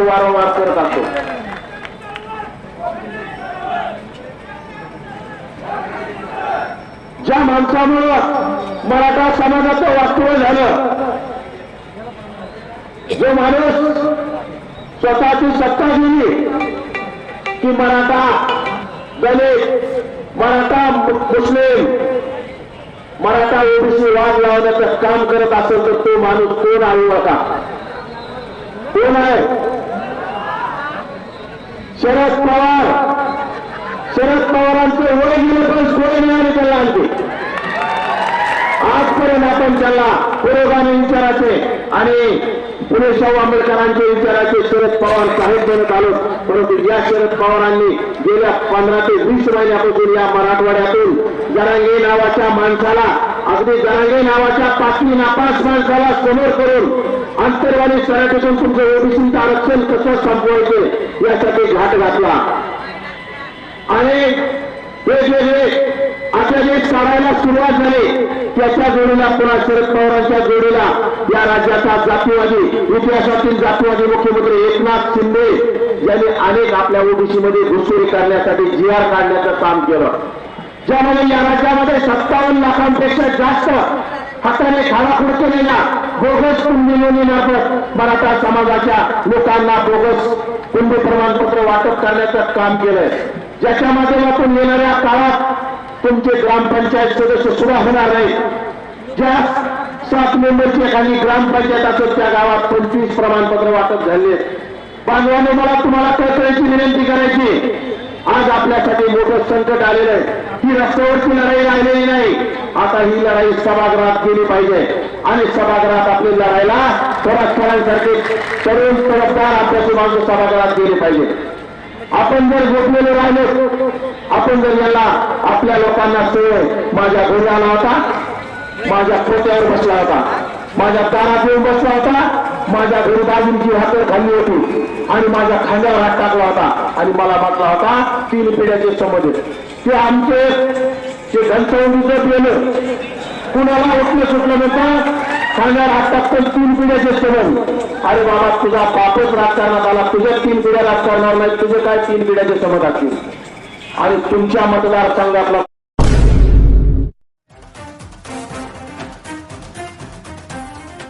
तो वारंवार करत असतो. ज्या माणसामुळं मराठा समाजाचं वास्तव झालं जो माणूस स्वतःची सत्ता दिली की मराठा दलित मराठा मुस्लिम मराठा ओबीसी वाद लावण्याचं काम करत असेल तर तो माणूस कोण आहे बघा? कोण आहे? शरद पवार. शरद पवारांचे वय गेले पण सोय मिळाले त्याला आणते आजपर्यंत आपण त्याला पुरोगामी विचाराचे आणि पुणे शाहू आंबेडकरांचे विचाराचे शरद पवार साहेब बनत आलो. परंतु या शरद पवारांनी गेल्या पंधरा ते वीस महिन्यापासून या मराठवाड्यातून जरांगे नावाच्या माणसाला अगदी जरांगे नावाच्या पाचवी नापास माणसाला समोर करून अंतर्वाणी सराठीतून तुमचं ओबीसीचं आरक्षण कसं संपवायचे यासाठी घाट घातला. आणि वेगवेगळे अध्यादेश काढायला सुरुवात झाली. त्याच्या जोडीला पुन्हा शरद पवारांच्या जोडीला या राज्याचा जातीवादी इतिहासातील जातीवादी मुख्यमंत्री एकनाथ शिंदे यांनी अनेक आपल्या ओबीसी मध्ये घुसखोरी करण्यासाठी जी आर काढण्याचं काम केलं. ज्यामध्ये या राज्यामध्ये सत्तावन्न लाखांपेक्षा जास्त हाताने खाडाखोड खुडकलेल्या बोगस कुंडी नोंदणीमार्फत मराठा समाजाच्या लोकांना बोगस कुंडी प्रमाणपत्र वाटप करण्याचं काम केलंय. ज्याच्या माध्यमातून येणाऱ्या काळात तुमचे ग्रामपंचायत सदस्य सुद्धा होणार नाही ज्या सात मेंबरची एखादी ग्रामपंचायत असेल त्या गावात पंचवीस प्रमाणपत्र वाटप झाले बांधवाने मला तुम्हाला कळकळीची विनंती करायची आज आपल्यासाठी मोठं संकट आलेलं आहे. ही रस्त्यावरची लढाई राहिलेली नाही. आता ही लढाई सभागृहात गेली पाहिजे. आणि सभागृहात आपली लढाईला थोरासारखे तरुण तरफदार आपल्याची माणसं सभागृहात गेली पाहिजे. आपण जर झोपलेले राहिलो आपण जर याला आपल्या लोकांना सोय माझ्या घोड्याला होता माझ्या पोत्यावर बसला होता माझ्या दारात येऊन बसला होता माझ्या घरी बाजूंची हातर खाल्ली होती आणि माझ्या खांद्यावर हात टाकला होता आणि मला म्हटला होता तीन पिढ्याचे संबंध ते आमचे जे घनसंबंधीचं गेलं कुणाला उठलं सुटलं नव्हतं? सांगणार आता पण तीन पिढ्याचे संबंध अरे बाबा तुझा बापच राजकारणात आला तुझ्या तीन पिढ्या राजकारणावर नाही तुझे काय तीन पिढ्याचे समज असतील? आणि तुमच्या मतदारसंघातला